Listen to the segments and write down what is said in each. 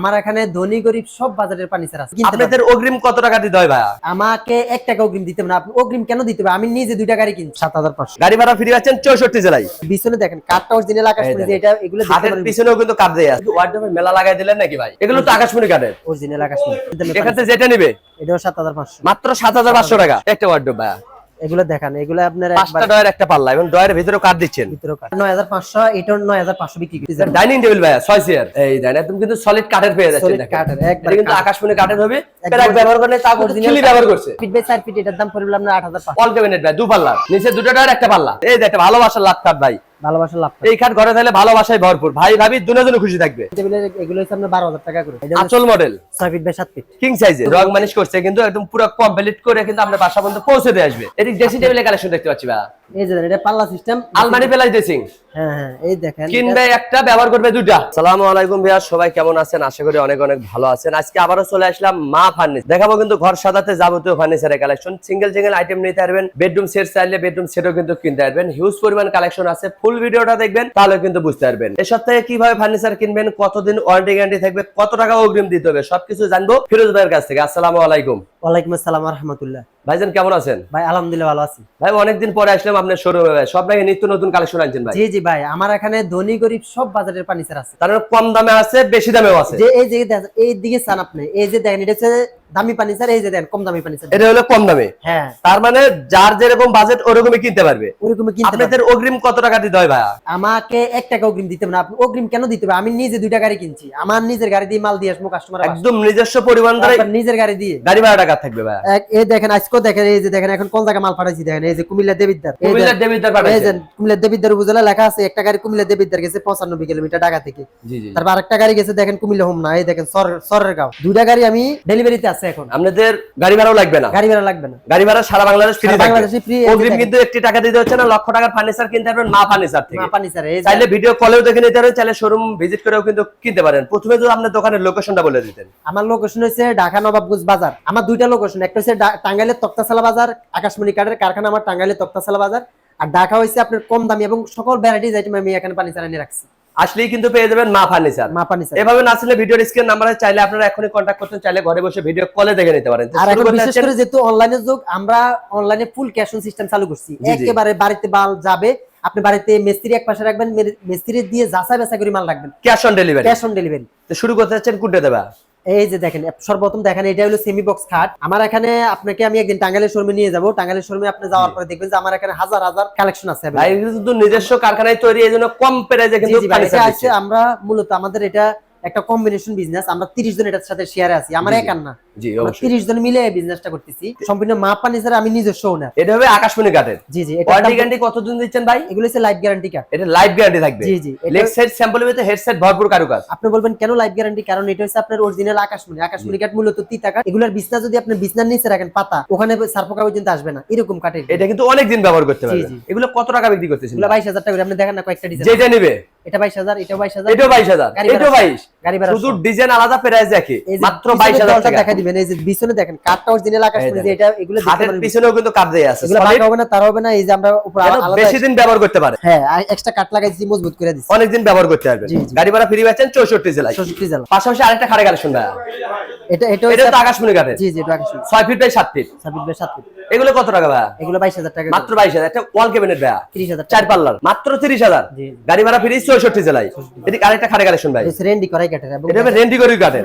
আমার এখানে ধনী গরিব সব বাজারের ফার্নিচার আছে। কিনতে আপনাদের অগ্রিম কত টাকা দিতে হয় ভাইয়া? আমাকে এক টাকা অগ্রিম দিতে হবে না। আপনি অগ্রিম কেন দিতে হবে? আমি নিজে দুইটা গাড়ি কিনছি। সাত হাজার পাঁচশো। গাড়ি ভাড়া ফ্রি পাচ্ছেন চৌষট্টি জেলায়। পিছনে দেখেন কাঠটা অরিজিনাল আকাশ এই দেখেন। এটা এগুলো হাতের পিছনেও কিন্তু কাঠ দেয়া আছে। ওয়ার্ডরোবের মেলা লাগাই দিলেন নাকি ভাই? এগুলো তো আকাশমণি কাঠের। অরিজিনাল আকাশ এখান থেকে যেটা নিবে? এটাও সাত হাজার পাঁচশো। মাত্র সাত হাজার পাঁচশো টাকা। একটা ওয়ার্ডরোব ভাইয়া। এগুলো দেখান এগুলো আপনার পাঁচটা ডয়ের একটা পাল্লা এবং ডয়ের ভিতরে কাঠ দিচ্ছেন। পাঁচশো এটাও নয় হাজার পাঁচশো বিক্রি করতেছেন ডাইনিং টেবিল ভাই 6 চেয়ার এই দেন একদম কিন্তু সলিড কাঠের পেয়ে যাচ্ছে দেখেন। কাঠের, একবার এটা কিন্তু আকাশ আকাশমণি কাঠের হবে। এটা এক ব্যবহার করলে তা অরিজিনাল চিলি ব্যবহার করছে। ফিট বাই সার্কিট ফিট এটার দাম পড়বে আপনার আট হাজার পাঁচশো। অল ক্যাবিনেট ভাই দু পাল্লা নিচে দুটো ডয়ের একটা পাল্লা। এই যে একটা ভালোবাসার লাভ কাট ভাই। ভালোবাসা লাভ এই খাট ঘরে থাকলে ভালোবাসায় ভরপুর। ভাই ভাবি দুনে খুশি থাকবে। এগুলো হচ্ছে আপনার বারো হাজার টাকা করে। আচল মডেল ছয় ফিট বাই সাত ফিট। কিং সাইজে রং মানিশ করছে কিন্তু একদম পুরো কমপ্লিট করে কিন্তু আপনার বাসা পর্যন্ত পৌঁছে দিয়ে আসবে। এটি ড্রেসিং টেবিলের কালেকশন দেখতে পাচ্ছি ভাই এই যে এটা পাল্লা সিস্টেম আলমারি পেলাই ড্রেসিং হ্যাঁ হ্যাঁ এই দেখেন কিনবে একটা ব্যবহার করবে দুটা সালামু আলাইকুম ভাইয়া সবাই কেমন আছেন? আশা করি অনেক অনেক ভালো আছেন। আজকে আবারও চলে আসলাম মা ফার্নিচার। দেখাবো কিন্তু ঘর সাজাতে যাবতীয় ফার্নিচারের কালেকশন সিঙ্গেল সিঙ্গেল আইটেম নিতে পারবেন। বেডরুম সেট চাইলে বেডরুম সেটও কিন্তু কিনতে পারবেন। হিউজ পরিমাণ কালেকশন আছে। ফুল ভিডিওটা দেখবেন তাহলে কিন্তু বুঝতে পারবেন। এ সপ্তাহে কীভাবে ফার্নিচার কিনবেন কতদিন ওয়ারেন্টি গ্যারান্টি থাকবে কত টাকা অগ্রিম দিতে হবে সবকিছু জানব ফিরোজ ভাইয়ের কাছ থেকে। আসসালামু আলাইকুম। ওয়ালাইকুম আসসালাম রহমতুল্লাহ। ভাইজান কেমন আছেন? ভাই আলহামদুলিল্লাহ ভালো আছি। ভাই অনেকদিন পরে আসলাম আপনার শোরুমে ভাই। সব ভাই নিত্য নতুন কালেকশন আনছেন ভাই। জি জি ভাই। আমার এখানে ধনী গরিব সব বাজারের ফার্নিচার আছে। তার মানে কম দামে আছে বেশি দামেও আছে। যে এই যে এই দিকে চান আপনি। এই যে দেখেন এটা হচ্ছে দামি ফার্নিচার এই যে দেখেন কম দামি ফার্নিচার এটা হলো কম দামে। হ্যাঁ। তার মানে যার যেরকম বাজেট ওরকমই কিনতে পারবে। ওরকমই কিনতে। আপনাদের অগ্রিম কত টাকা দিতে হয় ভাইয়া? আমাকে এক টাকা অগ্রিম দিতে হবে না। আপনি অগ্রিম কেন দিতে হবে? আমি নিজে দুইটা গাড়ি কিনছি। আমার নিজের গাড়ি দিয়ে মাল দিয়ে আসব কাস্টমার একদম নিজস্ব দ্বারা নিজের গাড়ি দিয়ে। গাড়ি ভাড়া টাকা থাকবে ভাইয়া। এই দেখেন আজকেও দেখেন এই যে দেখেন এখন কোন জায়গায় মাল পাঠাইছি দেখেন এই যে কুমিল্লা দেবিদ্দার দেখেন- দেবিদ্দার পাঠাইছেন। কুমিল্লা দেবিদ্দার উপজেলা লেখা আছে একটা গাড়ি কুমিল্লা দেবিদ্দার গেছে পঁচানব্বই কিলোমিটার ঢাকা থেকে। জি জি। তারপর আরেকটা গাড়ি গেছে দেখেন কুমিল্লা হোম না এই দেখেন সর- সরের গাঁও। দুইটা গাড়ি আমি ডেলিভারিতে আছে। এখন। আপনাদের গাড়ি ভাড়াও লাগবে না। গাড়ি ভাড়া লাগবে না। গাড়ি ভাড়া সারা বাংলাদেশ ফ্রি বাংলাদেশে free, অগ্রিম কিন্তু একটি টাকা দিতে হচ্ছে না লক্ষ টাকার ফার্নিচার কিনতে পারবেন মা ফার্নিচার থেকে। মা ফার্নিচার চাইলে ভিডিও কলেও দেখে নিতে পারেন চাইলে শোরুম ভিজিট করেও কিন্তু কিনতে পারেন। প্রথমে আপনার দোকানের লোকেশনটা বলে দিতেন। আমার লোকেশন হচ্ছে ঢাকা নবাবগঞ্জ বাজার। আমার দুইটা লোকেশন একটা হচ্ছে টাঙ্গাইলের তক্তাশালা বাজার আকাশমণি কাঠের কারখানা আমার টাঙ্গাইলের তক্তাশালা বাজার। আর ঢাকা হচ্ছে আপনার কম দামি এবং সকল ভ্যারাইটিস আইটেম আমি এখানে ফার্নিচার এনে রাখছি। আসলেই কিন্তু পেয়ে যাবেন মা ফার্নিচার মা ফার্নিচার এভাবে না আসলে ভিডিওর স্ক্রিন নাম্বারে চাইলে আপনারা এখনই কন্ট্যাক্ট করতে চাইলে ঘরে বসে ভিডিও কলে দেখে নিতে পারেন। আর এখন বিশেষ করে যেহেতু অনলাইনে যুগ আমরা অনলাইনে ফুল ক্যাশ অন সিস্টেম চালু করছি। একেবারে বাড়িতে মাল যাবে আপনি বাড়িতে মিস্ত্রি এক পাশে রাখবেন মিস্ত্রি দিয়ে যাচাই বাছাই করে মাল রাখবেন। Cash on delivery cash on delivery তো শুরু করতে যাচ্ছেন কোনটা দেবা? এই যে দেখেন সর্বপ্রথম দেখেন এটা হলো সেমি বক্স খাট। আমার এখানে আপনাকে আমি একদিন টাঙ্গাইলের শোরুমে নিয়ে যাব। টাঙ্গাইলের শোরুমে আপনি যাওয়ার পরে দেখবেন যে আমার এখানে হাজার হাজার কালেকশন আছে ভাই কিন্তু নিজস্ব কারখানায় তৈরি এই জন্য কম প্রাইসে কিন্তু আছে আমরা মূলত আমাদের এটা একটা কম্বিনেশন বিজনেস আমরা 30 জন এটার সাথে শেয়ারে আছি। আমার। একার না। জি অবশ্যই। 30 জন মিলে বিজনেসটা করতেছি। সম্পূর্ণ মা ফার্নিচার আমি নিজস্ব ওনার এটা হবে আকাশমণি কাঠের। জি জি এটা ওয়ারেন্টি গ্যারান্টি কতদিন দিচ্ছেন ভাই? এগুলো হচ্ছে লাইফ গ্যারান্টি কার্ড এটা লাইফ গ্যারান্টি থাকবে। জি, জি, লেগ সাইড স্যাম্পল ভিতরে হেডসেট ভরপুর কারুকাজ। আপনি বলবেন কেন লাইফ গ্যারান্টি কারণ এটা হচ্ছে আপনার অরিজিনাল আকাশমণি আকাশমণি কাঠ মূলত তিতা কাঠ। এগুলোর বিছনা যদি আপনি বিছনার নিচে রাখেন পাতা ওখানে সারপোকা পর্যন্ত আসবে না। এরকম কাঠের। এটা কিন্তু অনেক দিন ব্যবহার করতে পারবেন এগুলো কত টাকা বিক্রি করতেছেন এগুলো বাইশ হাজার টাকা করে। আপনি দেখেন না কয়েকটা ডিজাইন যেটা নিবে। এটা বাইশ হাজার বাইশ হাজার। এটাও বাইশ হাজার। গাড়ি ভাড়া গাড়ি শুধু ডিজাইন আলাদা প্রাইস মাত্র পিছনের বাইশ টাকা। দিবেন এই যে পিছনে দেখেন কাঠটা অরিজিনাল আকাশমণি যে এটা এগুলো হাতের পিছনেও কিন্তু কাঠ দেয়া আছে। এগুলো Solid, হবে না তার হবে না এই যে আমরা উপর আলাদা বেশি দিন ব্যবহার করতে পারে। হ্যাঁ এক্সট্রা লাগাইছি মজবুত করে দিচ্ছি অনেকদিন ব্যবহার করতে পারবেন। গাড়ি ভাড়া ফ্রি পাচ্ছেন চৌষট্টি জেলায়। ষষ্ঠী জেলা পাশাপাশি আরেকটা খাড়ে ভাইয়া। এটা এটা এটা হচ্ছে তো আকাশমণি কাঠের জি জি এটা আকাশমণি। ছয় feet by feet by feet. এগুলো কত টাকা ভাইয়া? এগুলো বাইশ হাজার টাকা মাত্র বাইশ হাজার। একটা ওয়াল ক্যাবিনেট তিরিশ হাজার চার পাল্লার। মাত্র তিরিশ হাজার। জি। গাড়ি ভাড়া ফ্রি চৌষট্টি জেলায়। এদিকে আরেকটা খাড়ে কালেকশন ভাই। রেন্ডি করাই এটা হবে রেন্টি করি কাঠের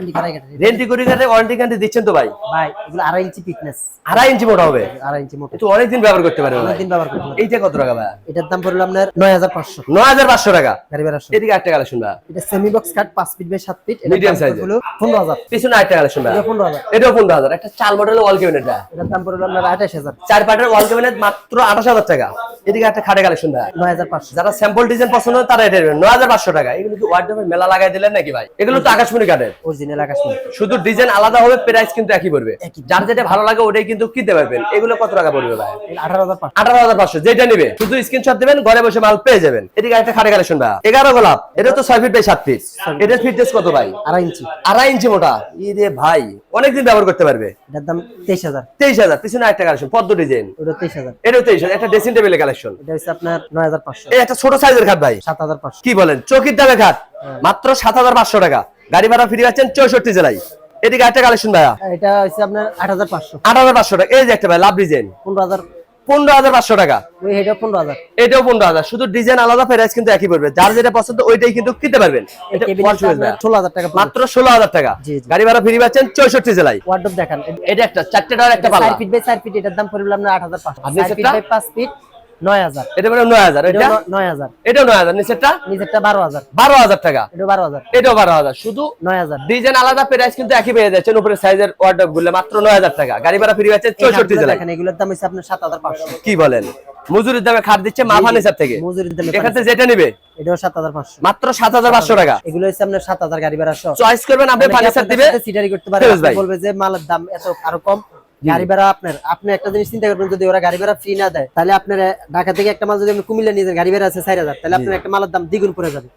রেন্ডি করি কাঠে ওয়ারেন্টি গ্যারান্টি দিচ্ছেন তো ভাই? ভাই এগুলো আড়াই ইঞ্চি ফিটনেস আড়াই ইঞ্চি মোটা হবে। আড়াই ইঞ্চি মোটা। একটু অনেকদিন ব্যবহার করতে পারবে ভাই। অনেকদিন ব্যবহার করতে পারবেন। এইটা কত টাকা ভাই এটার দাম পড়ল আপনার নয় হাজার পাঁচশো। নয় হাজার পাঁচশো টাকা। গাড়ি ভাড়া। এদিকে একটা কালেকশন ভাই এটা সেমি বক্স কাঠ পাঁচ ফিট বাই সাত ফিট size এর। হলো পনেরো হাজার। পিছনে আরেকটা কালেকশন ভাই এটা পনেরো হাজার। এটাও পনেরো হাজার। একটা চাল মডেলের ওয়াল ক্যাবিনেট ভাই এটার দাম পড়ল আপনার আঠাশ হাজার। চার পাটের ওয়াল ক্যাবিনেট মাত্র আঠাশ হাজার টাকা। এদিকে একটা খাটে কালেকশন ভাই। নয় হাজার পাঁচশো। যারা স্যাম্পল ডিজাইন পছন্দ তারা এটা নয় হাজার পাঁচশো টাকা। এগুলো কি ওয়ার্ডরোবের মেলা লাগাই দিলেন নাকি ভাই? এগুলো তো আকাশমণি কাঠের। অরিজিনাল আকাশমণি। শুধু ডিজাইন আলাদা হবে প্রাইস কিন্তু একই পড়বে। যার যেটা ভালো লাগে ওটাই কিন্তু কিনতে পারবেন। এগুলো কত টাকা পড়বে ভাই? আঠারো হাজার পাঁচশো। আঠারো হাজার পাঁচশো যেটা নিবে। শুধু স্ক্রিনশট দিবেন ঘরে বসে মাল পেয়ে যাবেন। এদিকে একটা খাটে কালেকশন ভাই। এগারো গোলাপ। এটা তো ছয় ফিট বাই সাত ফিট এটার ফিটনেস কত ভাই? আড়াই ইঞ্চি। আড়াই ইঞ্চি মোটা। ভাই অনেকদিন ব্যবহার করতে পারবে। এটার দাম তেইশ হাজার। তেইশ হাজার। পিছনে একটা কালেকশন পদ্ম ডিজাইন। ওটা এটাও তেইশ একটা ড্রেসিং টেবিলের কালেকশন। এটা হচ্ছে আপনার নয় হাজার পাঁচশো। এই একটা ছোট সাইজের খাট ভাই। সাত হাজার পাঁচশো। কি বলেন? চকির দামে খাট মাত্র সাত হাজার পাঁচশো টাকা। গাড়ি ভাড়া ফ্রি পাচ্ছেন চৌষট্টি জেলায়। এদিকে একটা কালেকশন ভাইয়া। এটা হচ্ছে আপনার আট হাজার পাঁচশো। আট হাজার পাঁচশো টাকা। এই যে একটা ভাই লাভ ডিজাইন পনেরো হাজার পনেরো হাজার পাঁচশো টাকা। ওই পনেরো হাজার। এটাও পনেরো হাজার। শুধু ডিজাইন আলাদা প্রাইস কিন্তু একই পড়বে। যার যেটা পছন্দ ওইটাই কিন্তু কিনতে পারবেন। ষোলো হাজার টাকা মাত্র ষোলো হাজার টাকা। গাড়ি ভাড়া ফিরে পাচ্ছেন চৌষট্টি জেলায়। ওয়ার্ডরোব দেখান। এটা একটা চারটে টাকার একটা পাল্লা। ফিট বাই চার ফিট এটার দাম পড়বে আপনার আট হাজার পাঁচশো। পাঁচ ফিট নয় হাজার। এটা মানে নয় হাজার এটা? নয় হাজার। এটাও নয় হাজার নিচেরটা? নিচেরটা বারো হাজার। বারো হাজার টাকা। এটাও বারো হাজার। এটাও বারো হাজার শুধু নয় হাজার। ডিজাইন আলাদা প্রাইস কিন্তু একই পেয়ে যাচ্ছেন উপরে সাইজের ওয়ার্ডরোবগুলো মাত্র নয় হাজার টাকা। গাড়ি ভাড়া ফ্রি পাচ্ছেন চৌষট্টি খাটগুলো এগুলোর দাম হচ্ছে আপনার সাত হাজার পাঁচশো। কি বলেন? মজুরির দামে খাট দিচ্ছে মা ফার্নিচার থেকে। মজুরির দামে এখান যেটা নিবে? এটাও সাত হাজার পাঁচশো। মাত্র সাত হাজার পাঁচশো টাকা। এগুলো হচ্ছে আপনার সাত হাজার গাড়ি ভাড়া চয়েস করবেন আপনি ফার্নিচার দিবে? সিটারি করতে পারে ফিরোজ ভাই। আপনি বলবে যে মালের দাম এত আরও কম। গাড়ি ভাড়া আপনার আপনি একটা জিনিস চিন্তা করবেন যদি ওরা গাড়ি ভাড়া ফ্রি না দেয় তাহলে আপনার ঢাকা থেকে একটা মাল যদি আপনি কুমিল্লা নিয়ে যান গাড়ি ভাড়া আছে চার হাজার তাহলে আপনার একটা মালের দাম দ্বিগুণ পড়ে যাবে।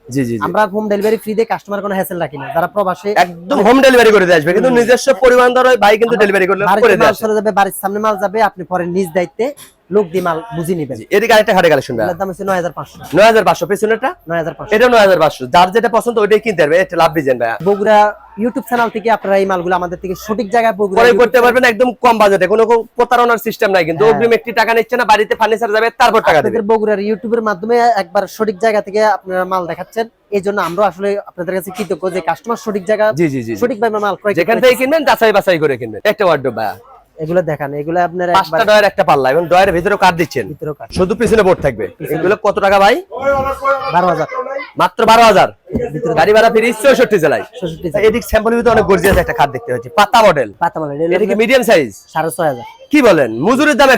আমরা হোম ডেলিভারি ফ্রি দিয়ে কাস্টমার কোনো হ্যাসেল রাখি না। যারা প্রবাসে একদম হোম ডেলিভারি করে দিয়ে আসবে কিন্তু নিজস্ব পরিমাণ ধরো ভাই কিন্তু ডেলিভারি করলে মাল চলে যাবে বাড়ির সামনে মাল যাবে আপনি পরে নিজ দায়িত্বে লোক দিয়ে মাল বুঝে নিবেন। এদিকে আরেকটা খাটে কালেকশন ভাই দাম হচ্ছে নয় হাজার পাঁচশো। নয় হাজার পাঁচশো পেছনেরটা? নয় হাজার পাঁচশো। এটা নয় হাজার পাঁচশো। যার যেটা পছন্দ ওইটাই কিনতে পারবে এটা লাভ ডিজাইন ভাই বগুড়া ইউটিউব চ্যানেল থেকে আপনারা এই মালগুলো আমাদের থেকে সঠিক জায়গায় বগুড়া পরে করতে পারবেন একদম কম বাজেটে কোনো প্রতারণার সিস্টেম নাই কিন্তু হ্যাঁ। অগ্রিম একটি টাকা নিচ্ছে না বাড়িতে ফার্নিচার যাবে তারপর টাকা দেবে। বগুড়ার ইউটিউবের মাধ্যমে একবার সঠিক জায়গা থেকে আপনারা মাল দেখাচ্ছেন। এই জন্য আমরা আসলে আপনাদের কাছে কৃতজ্ঞ যে কাস্টমার সঠিক জায়গা। সঠিকভাবে মাল ক্রয় যেখান থেকে কিনবেন যাচাই বাছাই করে কিনবেন। একটা ওয়ার্ডরোব ভাই এগুলো দেখান এগুলো আপনার পাঁচটা ডয়ের একটা পাল্লা এবং ডয়ের ভিতরে কার্ড দিচ্ছেন। শুধু পিছনে বোর্ড থাকবে। এগুলো কত টাকা ভাই? বারো হাজার। মাত্র বারো হাজার। ভিতরে গাড়ি ভাড়া ফিরে জেলায়। এদিক ভিতরে অনেক গর্জিয়াস একটা দেখতে পাচ্ছি। পাতা মডেল পাতা এদিকে মিডিয়াম সাইজ সাড়ে ছয় হাজার। কি বলেন? মজুরির দামে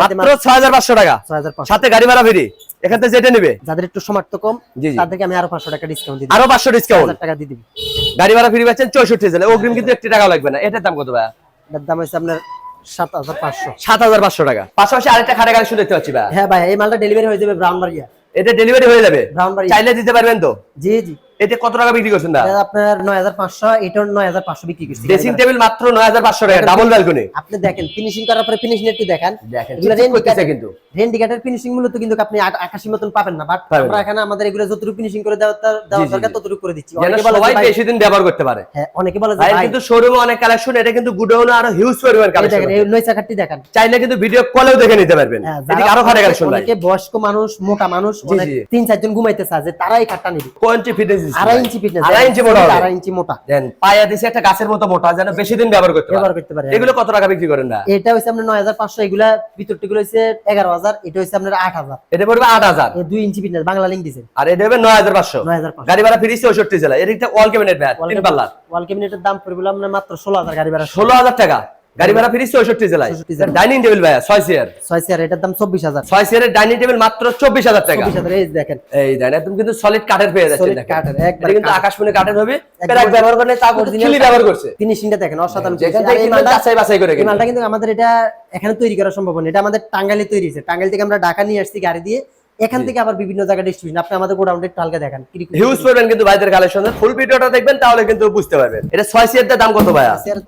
মাত্র ছয় হাজার পাঁচশো টাকা। সাথে গাড়ি ভাড়া ফিরি। এখান থেকে যেটা নিবে? যাদের একটু সমর্থ কম। তাদেরকে আমি আরও পাঁচশো টাকা ডিসকাউন্ট দিই আরও পাঁচশো ডিসকাউন্ট হাজার টাকা দিয়ে দিবি। গাড়ি ভাড়া ফিরি পাচ্ছেন চৌষট্টি জেলায়। অগ্রিম কিন্তু একটি টাকা লাগবে না। এটার দাম কত ভাই এটার দাম হচ্ছে আপনার সাত হাজার পাঁচশো। সাত হাজার পাঁচশো টাকা। পাশাপাশি আরেকটা খাটে কালেকশন দেখতে পাচ্ছি ভাই। হ্যাঁ ভাই এই মালটা ডেলিভারি হয়ে যাবে ব্রাউনবাড়িয়া। এটা ডেলিভারি হয়ে যাবে। ব্রাউনবাড়িয়া। চাইলে দিতে পারবেন তো? জি জি। এটা কত টাকা বিক্রি করছেন দা? এটা আপনার নয় হাজার পাঁচশো এটাও নয় হাজার পাঁচশো বিক্রি করছি। ড্রেসিং টেবিল মাত্র নয় হাজার পাঁচশো টাকা ডাবল ব্যালকনি আপনি দেখেন ফিনিশিং করার পরে ফিনিশিং একটু দেখেন। এগুলো ঠিক করতেছে কিন্তু। রেন্ডিকেটের ফিনিশিং মূলত কিন্তু আপনি আকাশি মতন পাবেন না বাট আমরা এখানে আমাদের এগুলো যতটুকু ফিনিশিং করে দেওয়া দেওয়া দরকার ততটুকু করে দিচ্ছি। অনেকে বলে সবাই ভাই- বেশি দিন ব্যবহার করতে পারে। হ্যাঁ অনেকে বলে ভাই কিন্তু শোরুমে অনেক কালেকশন এটা কিন্তু গুডাউনে আরও হিউজ পরিমাণ কালেকশন দেখেন এই নয় চাকারটি দেখেন। চাইলে কিন্তু ভিডিও কলেও দেখে নিতে পারবেন। হ্যাঁ, এদিকে আরও খাটে কালেকশন ভাই অনেকে বয়স্ক মানুষ মোটা মানুষ অনেক তিন চারজন ঘুমাইতে চায় যে তারা এই খাটটা নিবে। কোয়ান্টি ফিটনেস আড়াই ইঞ্চি ফিটনেস আড়াই ইঞ্চি মোটা আড়াই ইঞ্চি মোটা। দেন পায়া দিছে একটা গাছের মতো মোটা যেন বেশি দিন ব্যবহার করতে ব্যবহার করতে পারে এগুলো কত টাকা বিক্রি করেন না এটা হচ্ছে আপনার নয় হাজার এগুলা এগারো হাজার এটা আপনার আট হাজার। এটা পড়বে আট হাজার। এই দুই ইঞ্চি বাংলা আর এটা হবে নয় হাজার পাঁচশো। নয় হাজার পাঁচশো। গাড়ি ভাড়া ফিরিস চৌষট্টি জেলা এদিকটা অল ক্যাবিনেট ভ্যাট তিন পাল্লা ওয়াল ক্যাবিনেটের দাম পড়বে আপনার মাত্র ষোলো হাজার গাড়ি ভাড়া। ষোলো হাজার টাকা। গাড়ি ভাড়া ফিরিস চৌষট্টি জেলায়। ডাইনিং টেবিল ভাইয়া ছয় চেয়ার ছয় চেয়ার এটার দাম চব্বিশ হাজার। ছয় চেয়ারের ডাইনিং টেবিল মাত্র চব্বিশ হাজার টাকা। এই দেখেন। এই দেন একদম কিন্তু সলিড কাঠের পেয়ে যাচ্ছে কাঠের, একবার কিন্তু। আকাশমণি কাঠের হবে ব্যবহার করলে তা খিলি ব্যবহার করছে। ফিনিশিংটা দেখেন অসাধারণ বাছাই করে এই মালটা কিন্তু আমাদের এটা এখানে তৈরি করা সম্ভব না এটা আমাদের টাঙ্গাইলে তৈরি হয়েছে। টাঙ্গাইল থেকে আমরা ঢাকা নিয়ে আসছি গাড়ি দিয়ে। এখান থেকে আবার বিভিন্ন জায়গায় ডিস্ট্রিবিউশন আপনি আমাদের গোডাউনটা একটু হালকা দেখেন। হিউজ করবেন কিন্তু ভাইদের কালেকশন ফুল ভিডিওটা দেখবেন তাহলে কিন্তু বুঝতে পারবেন। এটা ছয় চেয়ারটার দাম কত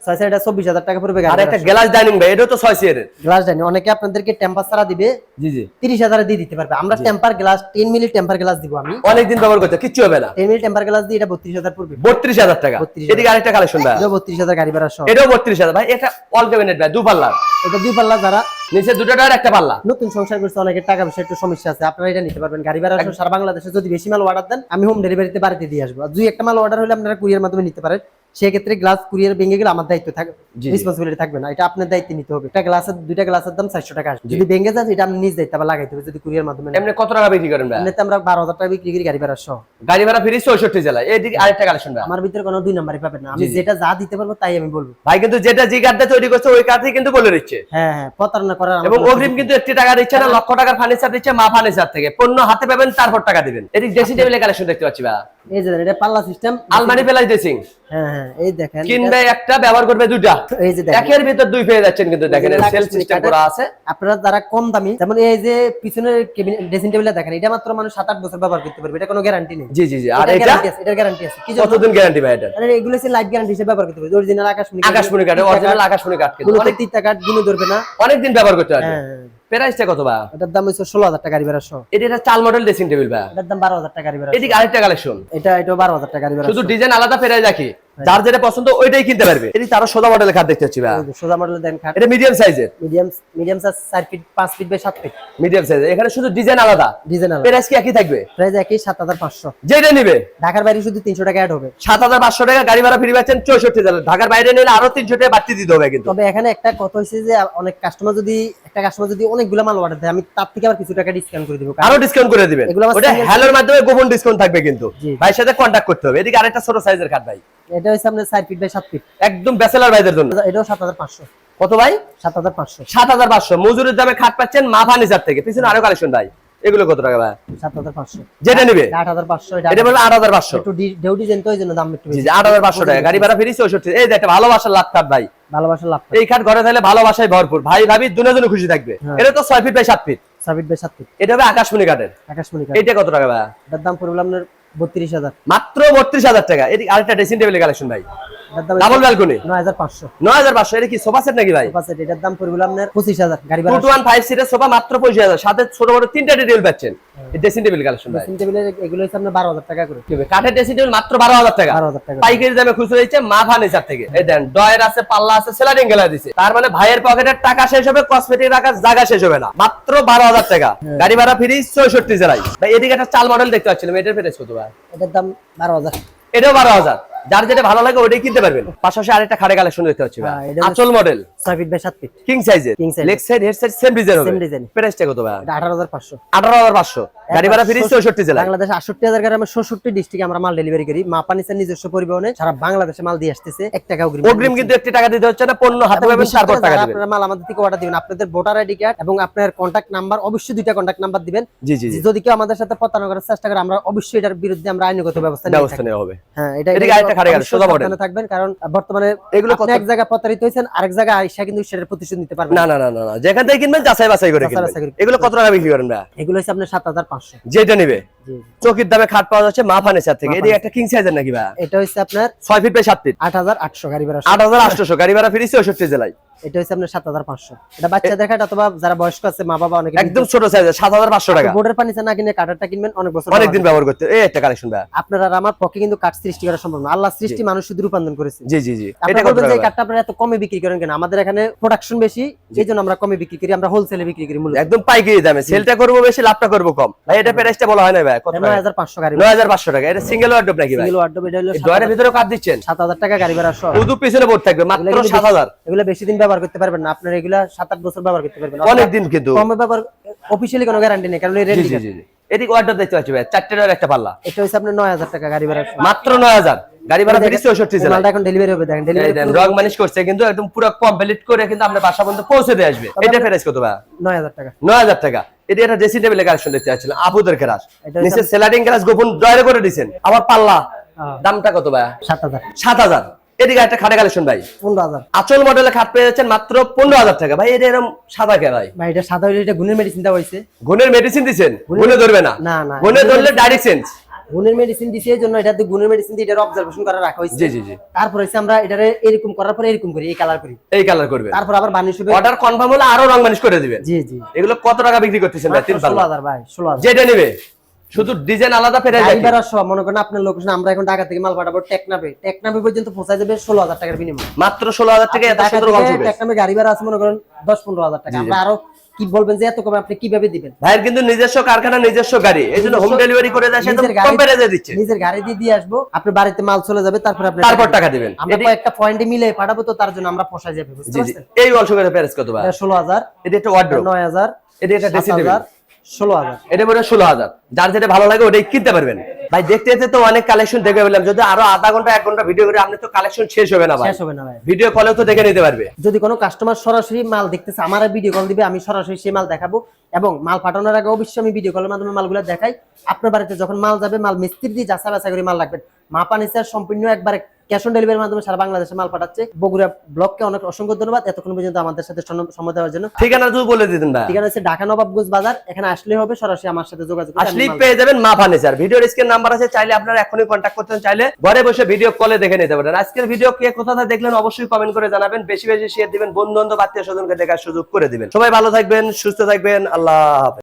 ছয় এটা চব্বিশ হাজার টাকা পড়বে আর একটা গ্লাস ডাইনিং ভাই এটাও তো ছয় চেয়ারের গ্লাস ডাইনি অনেকে আপনাদেরকে টেম্পার ছাড়া দিবে জি জি। তিরিশ হাজারে দিয়ে দিতে পারবে। আমরা temper glass ten milli temper glass দিব আমি। অনেক দিন ব্যবহার করতে কিচ্ছু হবে না। টেন মিলি টেম্পার গ্লাস দিয়ে এটা বত্রিশ হাজার পড়বে। বত্রিশ হাজার টাকা। এদিকে আরেকটা কালেকশন ভাই এটা বত্রিশ হাজার গাড়ি ভাড়া সহ। এটাও বত্রিশ হাজার। ভাই এটা অল ক্যাবিনেট ভাই দুপাল্লা এটা দুপাল্লা যারা নিচে দুটো টায়ার একটা পাল্লা। নতুন সংসার করছে অনেকের টাকা পয়সা একটু সমস্যা আছে। আপনারা এটা নিতে পারবেন। গাড়ি ভাড়া সারা বাংলাদেশে যদি বেশি মাল অর্ডার দেন আমি হোম ডেলিভারিতে বাড়িতে দিয়ে আসব। আর দুই একটা মাল অর্ডার হলে আপনারা কুরিয়ার মাধ্যমে নিতে পারেন। সেক্ষেত্রে গ্লাস কুরিয়ার ভেঙে গেলে আমার দায়িত্ব থাকবে। রেসপন্সিবিলিটি থাকবে না। এটা আপনার দায়িত্বে নিতে হবে। একটা গ্লাসের দুইটা গ্লাসের দাম চারশো টাকা আসবে। যদি ভেঙে যায় এটা আপনি নিজ দায়িত্ব আবার লাগাইতে হবে। যদি কুরিয়ার মাধ্যমে এমনি কত টাকা বিক্রি করেন ভাই এমনিতে আমরা বারো হাজার টাকা বিক্রি করি গাড়ি ভাড়া সহ। গাড়ি ভাড়া ফিরিস চৌষট্টি জেলায়। এদিকে আরেকটা কালেকশন ভাই আমার ভিতরে কোনো দুই নাম্বারই পাবেন না। আমি। যেটা যা দিতে পারব তাই আমি বলব। ভাই কিন্তু যেটা যে কার্ডটা তৈরি করছে ওই কার্ডই কিন্তু বলে দিচ্ছে। হ্যাঁ হ্যাঁ প্রতারণা করার এবং অগ্রিম কিন্তু একটি টাকা দিচ্ছে না লক্ষ টাকার ফার্নিচার দিচ্ছে মা ফার্নিচার থেকে। পণ্য হাতে পাবেন তারপর টাকা দিবেন। এদিক ড্রেসিং টেবিলের কালেকশন দেখতে পাচ্ছি ভাই এই যে এটা পাল্লা সিস্টেম আলমারি ড্রেসিং হ্যাঁ হ্যাঁ এই দেখেন। কিনবে একটা ব্যবহার করবে দুটা এটা- এই যে দেখেন। একের ভিতর দুই পেয়ে যাচ্ছেন কিন্তু দেখেন সেল সিস্টেম করা আছে। আপনারা যারা কম দামি যেমন এই যে পিছনের ড্রেসিং টেবিলটা দেখেন এটা মাত্র মানুষ সাত আট বছর ব্যবহার করতে পারবে। এটা কোনো গ্যারান্টি নেই। জি জি জি। আর এটা এটার গ্যারান্টি আছে কি কতদিন গ্যারান্টি ভাই এটা? আরে এগুলো হচ্ছে লাইফ গ্যারান্টি হিসেবে ব্যবহার করতে পারবে। অরিজিনাল আকাশমণি আকাশমণি কাঠ অরিজিনাল আকাশমণি কাঠ কিন্তু। অনেক তিতা কাঠগুলো ধরবে না। অনেক দিন ব্যবহার করতে পারবে হ্যাঁ। প্রাইসটা কত বা? এটার দাম হচ্ছে ষোলো হাজার টাকা গাড়ি ভাড়া সহ এটা একটা চাল মডেল ড্রেসিং টেবিল বা? এটার দাম বারো হাজার টাকা গাড়ি ভাড়া এদিকে আরেকটা কালেকশন এটা এটা বারো হাজার টাকা গাড়ি ভাড়া শুধু ডিজাইন আলাদা প্রাইস রাখি যার যেটা পছন্দ ওইটাই কিনতে পারবে। এটি তারও সোজা মডেলের খাট দেখতে পাচ্ছি সহ। সোজা মডেল দেন খাট। এটা মিডিয়াম সাইজের মিডিয়াম মিডিয়াম সাইজ চার ফিট পাঁচ ফিট বাই সাত ফিট মিডিয়াম সাইজের এখানে শুধু ডিজাইন আলাদা। ডিজাইন আলাদা। প্রাইস কি একই থাকবে? প্রাইস একই সাত হাজার পাঁচশো। যেটা নিবে। ঢাকার বাইরে শুধু তিনশো টাকা অ্যাড হবে। সাত হাজার পাঁচশো টাকা গাড়ি ভাড়া ফ্রি পাচ্ছেন চৌষট্টি হাজার। ঢাকার বাইরে নিলে আরও তিনশো টাকা বাড়তি দিতে হবে কিন্তু। তবে এখানে একটা কথা হয়েছে যে অনেক কাস্টমার যদি একটা কাস্টমার যদি অনেকগুলো মাল অর্ডার দেয় আমি তার থেকে আবার কিছু টাকা ডিসকাউন্ট করে দিব। আরও ডিসকাউন্ট করে দিবেন। ওটা হ্যালোর মাধ্যমে গোপন ডিসকাউন্ট থাকবে কিন্তু। ভাইয়ের সাথে কন্ট্যাক্ট করতে হবে। এদিকে আরেকটা ছোট সাইজের খাট ভাই। এটা আপনার চার ফিট বাই সাত ফিট একদম ব্যাচেলার ভাইদের জন্য। এটাও সাত হাজার পাঁচশো। কত ভাই? সাত হাজার পাঁচশো। সাত হাজার পাঁচশো। মজুরির দামে খাট পাচ্ছেন মা ফার্নিচার থেকে। পিছনে আরও কালেকশন ভাই। এগুলো কত টাকা ভাই? সাত হাজার পাঁচশো। যেটা নিবে? আট হাজার পাঁচশো এটা এটা বলবে আট হাজার পাঁচশো। একটু ডেউ ডিজাইন তো ওই জন্য দাম একটু বেশি। জি আট হাজার পাঁচশো টাকা। গাড়ি ভাড়া ফিরি চৌষট্টি এই যে একটা ভালোবাসার লাভ খাট ভাই। ভালোবাসার লাভ এই খাট ঘরে থাকলে ভালোবাসায় ভরপুর। ভাই ভাবি দুজনে খুশি থাকবে। হ্যাঁ। এটা তো ছয় ফিট বাই সাত ফিট ছয় ফিট বাই সাত ফিট এটা হবে আকাশমণি কাঠের। আকাশমণি কাঠ। এইটা কত টাকা ভাই? এটার দাম পড়বে আপনার বত্রিশ হাজার। মাত্র বত্রিশ হাজার টাকা। এটি আরেকটা ড্রেসিং টেবিলের কালেকশন ভাই। ডাবল ব্যালকনি নয় হাজার পাঁচশো। নয় হাজার পাঁচশো এটা কি সোফা সেট নাকি ভাই? সোফা সেট এটার দাম পড়বে আপনার পঁচিশ হাজার গাড়ি ভাড়া। টু ওয়ান ফাইভ সিটের সোফা মাত্র পঁচিশ হাজার সাথে ছোট বড় তিনটা পাচ্ছেন। ড্রেসিং টেবিল কালেকশন ভাই। ড্রেসিং এগুলো হচ্ছে আপনার বারো হাজার টাকা করে। কাঠের ড্রেসিং টেবিল মাত্র বারো হাজার টাকা। বারো হাজার টাকা পাইকারি দামে খুচরো দিচ্ছে মা ফার্নিচার থেকে। এই দেন ডয়ের আছে পাল্লা আছে সেলারিং গেলা দিছে। তার মানে ভাইয়ের পকেটের টাকা শেষ হবে কসমেটিক রাখার জায়গা শেষ হবে না। মাত্র বারো হাজার টাকা। গাড়ি ভাড়া ফ্রি চৌষট্টি জেলায়। ভাই এদিকে একটা চাল মডেল দেখতে পাচ্ছিলাম এটার প্রাইস কত ভাই? এটার দাম বারো হাজার। এটাও বারো হাজার। যার যেটা ভালো লাগে ওটাই কিনতে পারবেন। পাশাপাশি আরেকটা খাড়ে কালেকশন দেখতে পাচ্ছি। হ্যাঁ, আচল মডেল ছয় ফিট বাই সাত ফিট কিং সাইজের leg side head side same design হবে। Same design। প্রাইসটা কত ভাই? এটা আঠারো হাজার পাঁচশো। আঠারো হাজার পাঁচশো। গাড়ি ভাড়া ফ্রি চৌষট্টি জেলায়। বাংলাদেশে আটষট্টি হাজার গ্রামে ষষট্টি ডিস্ট্রিক্টে আমরা মাল ডেলিভারি করি। মা পানিসের নিজস্ব পরিবহনে সারা বাংলাদেশে মাল দিয়ে আসতেছে। এক টাকা অগ্রিম অগ্রিম কিন্তু একটি টাকা দিতে হচ্ছে না পণ্য হাতে পাবেন তারপর টাকা দিবেন। আপনারা মাল আমাদের থেকে অর্ডার দিবেন আপনাদের ভোটার আইডি কার্ড এবং আপনার কন্টাক্ট নাম্বার অবশ্যই দুইটা কন্টাক্ট নাম্বার দিবেন। জি জি যদি কেউ আমাদের সাথে প্রতারণা করার চেষ্টা করে আমরা অবশ্যই এটার বিরুদ্ধে আমরা আইনগত ব্যবস্থা নিয়ে ব্যবস্থা। নেওয়া হবে। হ্যাঁ এটা এটা খাড়ি সোজা। থাকবেন কারণ বর্তমানে এগুলো এক জায়গায় প্রতারিত হয়েছেন আরেক জায়গায় আইসা কিন্তু সেটার প্রতিশোধ নিতে পারবেন। না না না না যেখান থেকে কিনবেন যাচাই বাছাই করে কিনবেন। এগুলো কত টাকা বিক্রি করেন না এগুলো হচ্ছে আপনার সাত হাজার পাঁচশো। যেটা নিবে। চকির দামে খাট পাওয়া যাচ্ছে মা ফার্নিচার থেকে। এদিকে একটা কিং সাইজের নাকি ভাই? এটা হচ্ছে আপনার ছয় ফিট বাই সাত ফিট আট হাজার আটশো গাড়ি ভাড়া আট হাজার আটশোশো গাড়ি ভাড়া ফিরি চৌষট্টি জেলায়। এটা হচ্ছে আপনার সাত হাজার পাঁচশো। এটা বাচ্চাদের খাট অথবা যারা বয়স্ক আছে মা বাবা অনেকে একদম ছোট সাইজের সাত হাজার পাঁচশো টাকা। বোর্ডের পানি না কিনে কাটারটা কিনবেন অনেক বছর অনেকদিন ব্যবহার করতে এই একটা কালেকশন ভাই। আপনার আমার পক্ষে কিন্তু কাঠ সৃষ্টি করা সম্ভব না। আল্লাহ সৃষ্টি মানুষ শুধু রূপান্তর করেছে। জি জি জি। এটা বলবেন যে? কাঠটা আপনারা এত কমে বিক্রি করেন কেন? আমাদের এখানে প্রোডাকশন বেশি এই জন্য আমরা কমে বিক্রি করি আমরা হোলসেলে বিক্রি করি মূলত। একদম পাইকারি দামে। সেলটা করব বেশি লাভটা করব কম। ভাই এটা প্রাইসটা বলা হয় না ভাই। কত নয় হাজার পাঁচশো গাড়ি নয় হাজার পাঁচশো টাকা। এটা সিঙ্গেল ওয়ার্ডরোব নাকি ভাই? সিঙ্গেল ওয়ার্ডরোব এটা হলো ডয়ারের ভিতরে কাট দিচ্ছেন? সাত হাজার টাকা গাড়ি ভাড়া সহ। শুধু পিছনে বোর্ড থাকবে মাত্র এগুলো কিন্তু সাত হাজার। এগুলো বেশি দিন ব্যবহার করতে পারবেন না। আপনার এগুলা সাত আট বছর ব্যবহার করতে পারবেন। অনেক দিন কিন্তু। কমে ব্যবহার অফিসিয়ালি কোনো গ্যারান্টি নেই কারণ এই জি জি জি জি। অর্ডার দেখতে পাচ্ছি ভাই চারটে একটা পাল্লা। এটা হচ্ছে আপনার নয় হাজার টাকা গাড়ি ভাড়া মাত্র নয় হাজার। গাড়ি ভাড়া মালটা এখন ডেলিভারি হবে দেখেন ডেলিভারি দেন, রং মানিশ করছে কিন্তু একদম পুরো কমপ্লিট করে কিন্তু আপনার বাসা পর্যন্ত পৌঁছে দিয়ে আসবে। এটা প্রাইস কত ভাই? নয় হাজার টাকা। নয় হাজার টাকা। এটি একটা ড্রেসিং টেবিলের কালেকশন দেখতে পাচ্ছিলাম আপুদের গ্রাস নিচে স্যালাডিং গ্রাস গোপন ডয়ারে করে দিয়েছেন আবার পাল্লা। হ্যাঁ। দামটা কত ভাই সাত হাজার। সাত হাজার। এদিকে একটা খাটে কালেকশন ভাই। পনেরো হাজার। আচল মডেলের খাট পেয়ে যাচ্ছেন মাত্র পনেরো হাজার টাকা। ভাই এটা এরকম সাদা কে ভাই? ভাই এটা সাদা হইলে এটা গুণের মেডিসিন দেওয়া হয়েছে গুণের মেডিসিন দিচ্ছেন গুণে ধরবে না। না, না। গুণে ধরলে ডাইরেক্ট সেন্স গুণের মেডিসিন দিছে এই জন্য এটাতে গুণের মেডিসিন দিয়ে এটার অবজারভেশন করে রাখা হয়েছে। জি জি জি। তারপর হচ্ছে আমরা এটারে এরকম করার পরে এরকম করি এই কালার করি। এই কালার করবে তারপর আবার বানিশ হবে অর্ডার কনফার্ম হলে আরও রং মানিশ করে দিবেন। জি জি। এগুলো কত টাকা বিক্রি করতেছেন ভাই? তিন ষোলো পাল্লা হাজার ভাই ষোলো হাজার। যেটা নেবে শুধু ডিজাইন আলাদা ফেরে গাড়ি ভাড়া সহ মনে করেন আপনার লোকেশন আমরা এখন ঢাকা থেকে মাল পাঠাবো টেকনাফে। টেকনাফে পর্যন্ত পৌঁছায় যাবে ষোলো হাজার টাকার বিনিময়। মাত্র ষোলো হাজার টাকা এত সুন্দর গল্প টেকনাফে গাড়ি ভাড়া আছে মনে করেন দশ পনেরো হাজার টাকা। আমরা আরও কি বলবেন যে এত কমে আপনি কীভাবে দিবেন? ভাইয়ের কিন্তু নিজস্ব কারখানা নিজস্ব গাড়ি। এই জন্য হোম ডেলিভারি করে দেয় সেটা নিজের কম গাড়ি- প্রাইসে দিচ্ছে। নিজের গাড়ি দিয়ে দিয়ে আসব আপনার বাড়িতে মাল চলে যাবে তারপর আপনি তারপর টাকা দিবেন। আমরা কয়েকটা পয়েন্টে মিলে পাঠাবো তো তার জন্য আমরা পোষায় যাবে বুঝতে পারছেন? এই অল্প করে প্যারেস কত ভাই? ষোলো হাজার এটা একটা ওয়ার্ড নয় হাজার এটা একটা ড্রেসিং টেবিল ষোলো হাজার। এটা পড়ে ষোলো হাজার। যার যেটা ভালো লাগে ওটাই কিনতে পারবেন। ভাই দেখতে দেখতে তো অনেক কালেকশন দেখে পেলাম যদি আরও আধা ঘণ্টা এক ঘণ্টা ভিডিও করে আপনি তো কালেকশন শেষ হবে না ভাই। শেষ হবে না ভাই। ভিডিও কলেও তো দেখে নিতে পারবে। যদি কোনো কাস্টমার সরাসরি মাল দেখতেছে আমার ভিডিও কল দিবে আমি সরাসরি সেই মাল দেখাবো। এবং মাল পাঠানোর আগে অবশ্যই আমি ভিডিও কলের মাধ্যমে মালগুলো দেখাই। আপনার বাড়িতে যখন মাল যাবে মাল মিস্ত্রি দিয়ে যাচা বাছা করে মাল রাখবেন। মা ফার্নিচার সম্পূর্ণ একবার ক্যাশ অন ডেলিভারির মাধ্যমে সারা বাংলাদেশে মাল পাঠাচ্ছে। বগুড়া ব্লককে অনেক অসংখ্য ধন্যবাদ এতক্ষণ পর্যন্ত আমাদের সাথে সময় দেওয়ার জন্য। ঠিকানা তুই বলে দিতেন ভাই। ঠিকানা হচ্ছে ঢাকা নবাবগঞ্জ বাজার এখানে আসলে হবে সরাসরি আমার সাথে যোগাযোগ আসলেই পেয়ে যাবেন মা ফার্নিচার ভিডিওর স্ক্রিন নাম্বার আছে চাইলে আপনারা এখনই কন্ট্যাক্ট করতে চাইলে ঘরে বসে ভিডিও কলে দেখে নিতে পারেন। আজকের ভিডিও কে কোথা থেকে দেখলেন অবশ্যই কমেন্ট করে জানাবেন। বেশি বেশি শেয়ার দিবেন বন্ধু বান্ধব আত্মীয় স্বজনকে দেখার সুযোগ করে দিবেন। সবাই ভালো থাকবেন সুস্থ থাকবেন আল্লাহ হাফেজ।